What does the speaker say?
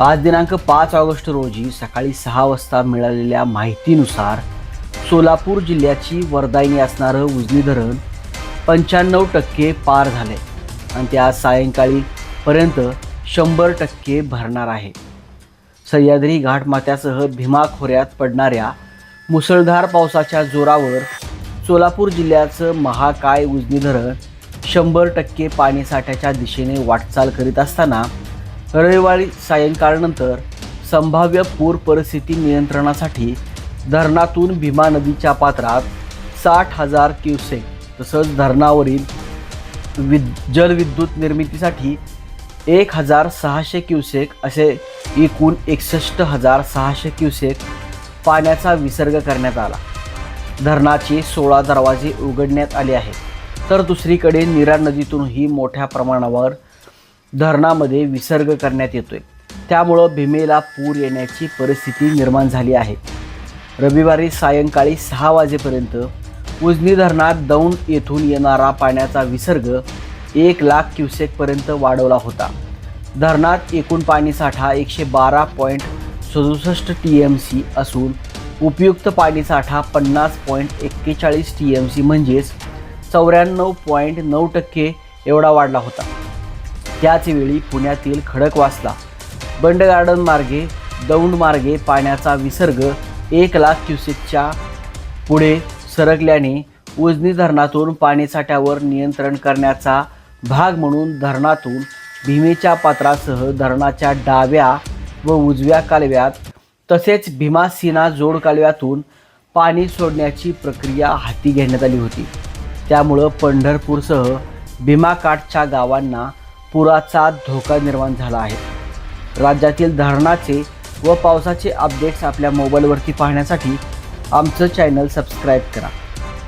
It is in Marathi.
आज दिनांक पाच ऑगस्ट रोजी सकाळी सहा वाजता मिळालेल्या माहितीनुसार सोलापूर जिल्ह्याची वरदायनी असणारं उजनी धरण पंच्याण्णव टक्के पार झाले आणि ते आज सायंकाळी पर्यंत शंभर टक्के भरणार आहे. सह्याद्री घाटमाथ्यासह भीमा खोऱ्यात पडणाऱ्या मुसळधार पावसाच्या जोरावर सोलापूर जिल्ह्याचं महाकाय उजनी धरण शंभर टक्के पाणीसाठ्याच्या दिशेने वाटचाल करीत असताना रविवारी सायंकाळनंतर संभाव्य पूर परिस्थिती नियंत्रणासाठी धरणातून भीमा नदीच्या पात्रात साठ हजार क्युसेक तसंच धरणावरील विद जलविद्युत निर्मितीसाठी एक हजार सहाशे क्युसेक असे एकूण एकसष्ट हजार सहाशे क्युसेक पाण्याचा विसर्ग करण्यात आला. धरणाचे सोळा दरवाजे उघडण्यात आले आहेत. तर दुसरीकडे नीरा नदीतूनही मोठ्या प्रमाणावर धरणामध्ये विसर्ग करण्यात येतोय. त्यामुळं भीमेला पूर येण्याची परिस्थिती निर्माण झाली आहे. रविवारी सायंकाळी सहा वाजेपर्यंत उजनी धरणात दौंड येथून येणारा पाण्याचा विसर्ग एक लाख क्युसेकपर्यंत वाढवला होता. धरणात एकूण पाणीसाठा एकशे बारा पॉईंट सदुसष्ट टी एम सी असून उपयुक्त पाणीसाठा पन्नास पॉईंट एक्केचाळीस टी एम सी म्हणजेच चौऱ्याण्णव पॉईंट नऊ टक्के एवढा वाढला होता. त्याचवेळी पुण्यातील खडकवासला बंड गार्डन मार्गे दौंड मार्गे पाण्याचा विसर्ग एक लाख क्युसेकच्या पुढे सरकल्याने उजनी धरणातून पाणीसाठ्यावर नियंत्रण करण्याचा भाग म्हणून धरणातून भीमेच्या पात्रासह धरणाच्या डाव्या व उजव्या कालव्यात तसेच भीमासिना जोड कालव्यातून पाणी सोडण्याची प्रक्रिया हाती घेण्यात आली होती. त्यामुळं पंढरपूरसह भीमाकाठच्या गावांना पुराचा धोका निर्माण झाला आहे. राज्यातील धरणाचे व पावसाचे अपडेट्स आपल्या मोबाईलवरती पाहण्यासाठी आमचं चॅनल सबस्क्राईब करा.